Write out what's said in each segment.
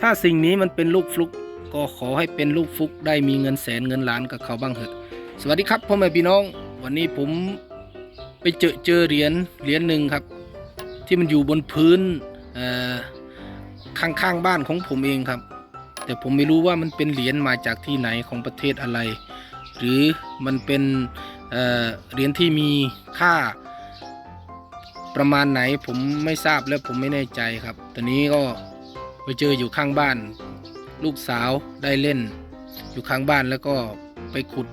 ถ้าสิ่งนี้มันเป็นลูกฟลุก ก็ขอให้เป็นลูกฟลุกได้มีเงินแสนเงินล้านกับเขาบ้างเถอะสวัสดีครับพ่อแม่พี่น้อง วันนี้ผมไปเจอเจอเหรียญเหรียญหนึ่งครับ ที่มันอยู่บนพื้นเอ่อข้างๆบ้านของผมเองครับ แต่ผมไม่รู้ว่ามันเป็นเหรียญมาจากที่ไหนของประเทศอะไร หรือมันเป็นเเหรียญที่มีค่าประมาณไหนผมไม่ทราบและผมไม่แน่ใจครับ ตอนนี้ก็ เจออยู่ข้างบ้าน ลูกสาวได้เล่น อยู่ข้างบ้านแล้วก็ไปขุด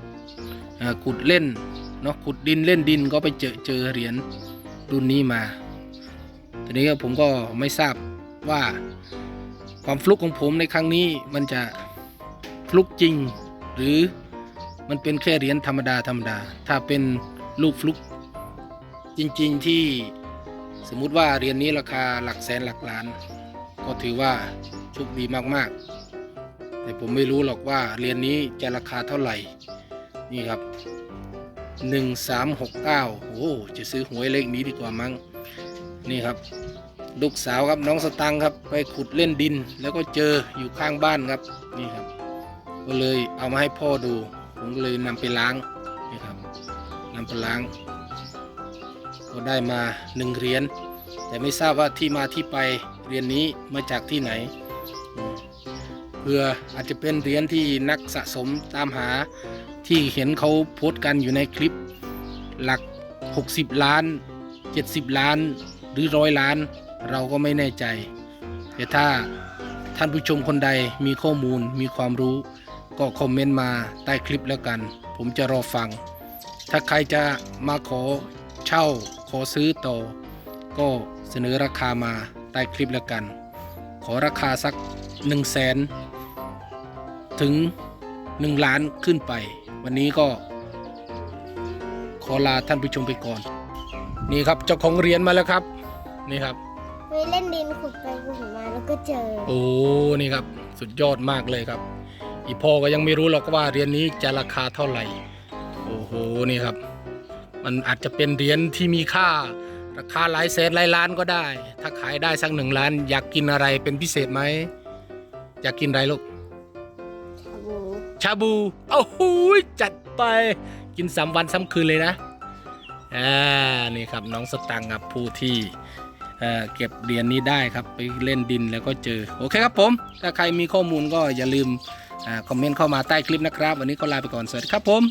ขุดเล่นเนาะขุดดินเล่นดินก็ไปเจอเจอเหรียญรุ่นนี้มาทีนี้ผมก็ไม่ทราบว่าความฟลุกของผมในครั้งนี้มันจะฟลุกจริง หรือมันเป็นแค่เหรียญธรรมดาธรรมดา ถ้าเป็นลูกฟลุกจริง ๆที่สมมุติว่าเหรียญนี้ราคาหลักแสนหลักล้าน ก็ถือว่าโชคดีมากๆ แต่ผมไม่รู้หรอกว่าเหรียญนี้จะราคาเท่าไหร่ นี่ครับ 1369 โอ้จะซื้อหวยเลขนี้ดีกว่ามั้ง นี่ครับ ลูกสาวครับน้องสตังค์ครับ ไปขุดเล่นดิน แล้วก็เจออยู่ข้างบ้านครับ นี่ครับ ก็เลยเอามาให้พ่อดู ผมก็เลยนำไปล้าง นี่ครับนำไปล้าง ก็ได้มาหนึ่งเหรียญ แต่ไม่ทราบว่าที่มาที่ไป เหรียญนี้มาจากที่ไหนเพื่ออาจจะเป็นเหรียญที่นักสะสมตามหาที่เห็นเขาโพสต์กันอยู่ในคลิปหลัก 60 ล้าน 70 ล้านหรือร้อยล้าน เราก็ไม่แน่ใจ แต่ถ้าท่านผู้ชมคนใดมีข้อมูลมีความรู้ ก็คอมเมนต์มาใต้คลิปแล้วกัน ผมจะรอฟัง ถ้าใครจะมาขอเช่าขอซื้อต่อ ก็เสนอราคามา ต้คลิปแล้วกัน ขอราคาสัก1 0 0 0 0แสนถึง 1 ล้านขึ้นไป วันนี้ก็ ขอลาท่านผู้ชมไปก่อน นี่ครับเจ้าของเหรียญมาแล้วครับ นี่ครับไปเล่นดินขุดไปขุดมาแล้วก็เจอ โอ้นี่ครับสุดยอดมากเลยครับ อีพ่อก็ยังไม่รู้หรอกว่าเหรียญนี้จะราคาเท่าไหร่ โอ้โหนี่ครับ มันอาจจะเป็นเหรียญที่มีค่า ราคาหลายแสนหลายล้านก็ได้ ถ้าขายได้สักหนึ่งล้าน อยากกินอะไรเป็นพิเศษไหมอยากกินอะไรลูก ชาบูชาบูโอ้โหจัดไปกินสามวันสามคืนเลยนะอ่านี่ครับน้องสตังค์ครับผู้ที่เอ่อเก็บเหรียญนี้ได้ครับไปเล่นดินแล้วก็เจอ โอเคครับผม ถ้าใครมีข้อมูลก็อย่าลืมอาคอมเมนต์เข้ามาใต้คลิปนะครับ วันนี้ก็ลาไปก่อน สวัสดีครับผม